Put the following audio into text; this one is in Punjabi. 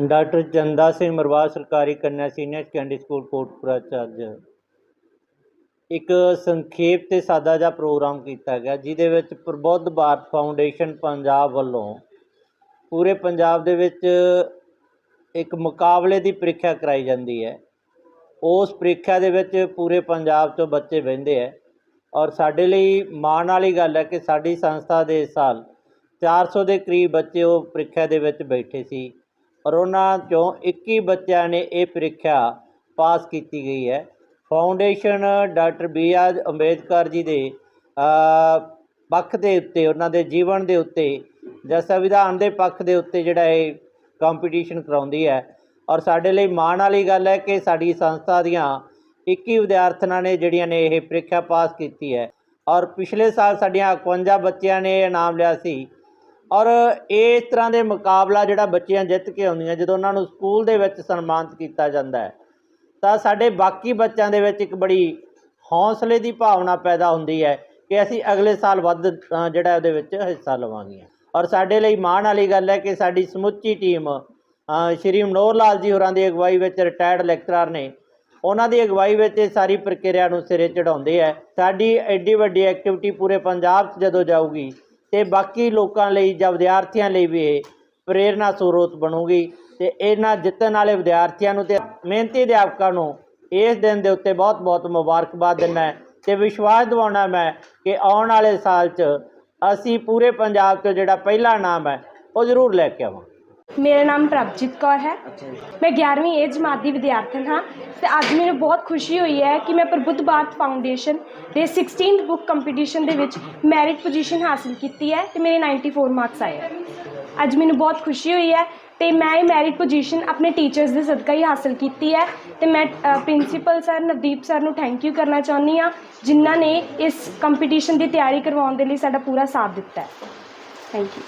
ਡਾਕਟਰ ਚੰਦਾ ਸਿੰਘ ਮਰਵਾ ਸਰਕਾਰੀ ਕੰਨਿਆ ਸੀਨੀਅਰ ਸੈਕੰਡਰੀ ਸਕੂਲ, ਕੋਟਪੁਰਾ 'ਚ ਅੱਜ। ਇੱਕ ਸੰਖੇਪ ਤੇ ਸਾਦਾ ਜਿਹਾ ਪ੍ਰੋਗਰਾਮ ਕੀਤਾ ਗਿਆ, ਜਿਹਦੇ ਵਿੱਚ ਪ੍ਰਬੁੱਧ ਭਾਰਤ ਫਾਊਂਡੇਸ਼ਨ ਪੰਜਾਬ ਵੱਲੋਂ ਪੂਰੇ ਪੰਜਾਬ ਦੇ ਵਿੱਚ ਇੱਕ ਮੁਕਾਬਲੇ ਦੀ ਪ੍ਰੀਖਿਆ ਕਰਾਈ ਜਾਂਦੀ ਹੈ। ਉਸ ਪ੍ਰੀਖਿਆ ਦੇ ਵਿੱਚ ਪੂਰੇ ਪੰਜਾਬ ਤੋਂ ਬੱਚੇ ਬਹਿੰਦੇ ਹੈ। ਔਰ ਸਾਡੇ ਲਈ ਮਾਣ ਵਾਲੀ ਗੱਲ ਹੈ ਕਿ ਸਾਡੀ ਸੰਸਥਾ ਦੇ ਇਸ ਸਾਲ 400 ਦੇ ਕਰੀਬ ਬੱਚੇ ਉਹ ਪ੍ਰੀਖਿਆ ਦੇ ਵਿੱਚ ਬੈਠੇ ਸੀ। ਔਰ ਉਹਨਾਂ ਚੋਂ 21 ਬੱਚਿਆਂ ਨੇ ਇਹ ਪ੍ਰੀਖਿਆ ਪਾਸ ਕੀਤੀ ਗਈ ਹੈ। Foundation doctor B R Ambedkar ji ਦੇ ਪੱਖ ਦੇ ਉੱਤੇ, ਉਹਨਾਂ ਦੇ ਜੀਵਨ ਦੇ ਉੱਤੇ, ਜਾਂ ਸੰਵਿਧਾਨ ਦੇ ਪੱਖ ਦੇ ਉੱਤੇ ਜਿਹੜਾ ਇਹ ਕੰਪੀਟੀਸ਼ਨ ਕਰਾਉਂਦੀ ਹੈ। ਔਰ ਸਾਡੇ ਲਈ ਮਾਣ ਵਾਲੀ ਗੱਲ ਹੈ ਕਿ ਸਾਡੀ ਸੰਸਥਾ ਦੀਆਂ 21 ਵਿਦਿਆਰਥਣਾਂ ਨੇ ਜਿਹੜੀਆਂ ਨੇ ਇਹ ਪ੍ਰੀਖਿਆ ਪਾਸ ਕੀਤੀ ਹੈ। ਔਰ ਪਿਛਲੇ ਸਾਲ ਸਾਡੀਆਂ 51 ਬੱਚਿਆਂ ਨੇ ਇਹ ਇਨਾਮ ਲਿਆ ਸੀ। ਔਰ ਇਸ ਤਰ੍ਹਾਂ ਦੇ ਮੁਕਾਬਲਾ ਜਿਹੜਾ ਬੱਚਿਆਂ ਜਿੱਤ ਕੇ ਆਉਂਦੀਆਂ, ਜਦੋਂ ਉਹਨਾਂ ਨੂੰ ਸਕੂਲ ਦੇ ਵਿੱਚ ਸਨਮਾਨਿਤ ਕੀਤਾ ਜਾਂਦਾ ਹੈ, ਤਾਂ ਸਾਡੇ ਬਾਕੀ ਬੱਚਿਆਂ ਦੇ ਵਿੱਚ ਇੱਕ ਬੜੀ ਹੌਸਲੇ ਦੀ ਭਾਵਨਾ ਪੈਦਾ ਹੁੰਦੀ ਹੈ ਕਿ ਅਸੀਂ ਅਗਲੇ ਸਾਲ ਵੱਧ ਜਿਹੜਾ ਉਹਦੇ ਵਿੱਚ ਹਿੱਸਾ ਲਵਾਂਗੇ ਔਰ ਸਾਡੇ ਲਈ ਮਾਣ ਵਾਲੀ ਗੱਲ ਹੈ ਕਿ ਸਾਡੀ ਸਮੁੱਚੀ ਟੀਮ ਸ਼੍ਰੀ ਮਨੋਹਰ ਲਾਲ ਜੀ ਹੋਰਾਂ ਦੀ ਅਗਵਾਈ ਵਿੱਚ ਰਿਟਾਇਰਡ ਲੈਕਚਰਰ ਨੇ, ਉਹਨਾਂ ਦੀ ਅਗਵਾਈ ਵਿੱਚ ਇਹ ਸਾਰੀ ਪ੍ਰਕਿਰਿਆ ਨੂੰ ਸਿਰੇ ਚੜਾਉਂਦੇ ਹੈ। ਸਾਡੀ ਐਡੀ ਵੱਡੀ ਐਕਟੀਵਿਟੀ ਪੂਰੇ ਪੰਜਾਬ 'ਚ ਜਦੋਂ ਜਾਊਗੀ ਤੇ ਬਾਕੀ ਲੋਕਾਂ ਲਈ ਜਾਂ ਵਿਦਿਆਰਥੀਆਂ ਲਈ ਵੀ ਇਹ ਪ੍ਰੇਰਨਾ ਸਰੋਤ ਬਣੂਗੀ ਤੇ ਇਹਨਾਂ ਜਿੱਤਣ ਵਾਲੇ ਵਿਦਿਆਰਥੀਆਂ ਨੂੰ ਤੇ ਮਿਹਨਤੀ ਅਧਿਆਪਕਾਂ ਨੂੰ ਇਸ ਦਿਨ ਦੇ ਉੱਤੇ ਬਹੁਤ ਬਹੁਤ ਮੁਬਾਰਕਬਾਦ ਦਿੰਦਾ ਹੈ ਤੇ ਵਿਸ਼ਵਾਸ ਦਿਵਾਉਣਾ ਮੈਂ ਕਿ ਆਉਣ ਵਾਲੇ ਸਾਲ 'ਚ ਅਸੀਂ ਪੂਰੇ ਪੰਜਾਬ 'ਚ ਜਿਹੜਾ ਪਹਿਲਾ ਨਾਮ ਹੈ ਉਹ ਜ਼ਰੂਰ ਲੈ ਕੇ ਆਵਾਂਗੇ। ਮੇਰਾ ਨਾਮ ਪ੍ਰਭਜੀਤ ਕੌਰ ਹੈ। ਮੈਂ 11ਵੀਂ ਏ ਜਮਾਤ ਦੀ ਵਿਦਿਆਰਥਣ ਹਾਂ ਤੇ ਅੱਜ ਮੈਨੂੰ ਬਹੁਤ ਖੁਸ਼ੀ ਹੋਈ ਹੈ ਕਿ ਮੈਂ ਪ੍ਰਬੁੱਧ ਭਾਰਤ ਫਾਊਂਡੇਸ਼ਨ ਦੇ 16th ਬੁੱਕ ਕੰਪੀਟੀਸ਼ਨ ਦੇ ਵਿੱਚ ਮੈਰਿਟ ਪੋਜੀਸ਼ਨ ਹਾਸਲ ਕੀਤੀ ਹੈ ਤੇ ਮੇਰੇ 94 ਮਾਰਕਸ ਆਏ ਹੈ। ਅੱਜ ਮੈਨੂੰ ਬਹੁਤ ਖੁਸ਼ੀ ਹੋਈ ਹੈ ਤੇ ਮੈਂ ਇਹ ਮੈਰਿਟ ਪੋਜੀਸ਼ਨ ਆਪਣੇ ਟੀਚਰਸ ਦੇ ਸਦਕਾ ਹੀ ਹਾਸਲ ਕੀਤੀ ਹੈ ਤੇ ਮੈਂ ਪ੍ਰਿੰਸੀਪਲ ਸਰ ਨਵਦੀਪ ਸਰ ਨੂੰ ਥੈਂਕ ਯੂ ਕਰਨਾ ਚਾਹੁੰਦੀ ਹਾਂ ਜਿਨ੍ਹਾਂ ਨੇ ਇਸ ਕੰਪੀਟੀਸ਼ਨ ਦੀ ਤਿਆਰੀ ਕਰਵਾਉਣ ਦੇ ਲਈ ਸਾਡਾ ਪੂਰਾ ਸਾਥ ਦਿੱਤਾ ਹੈ। Thank you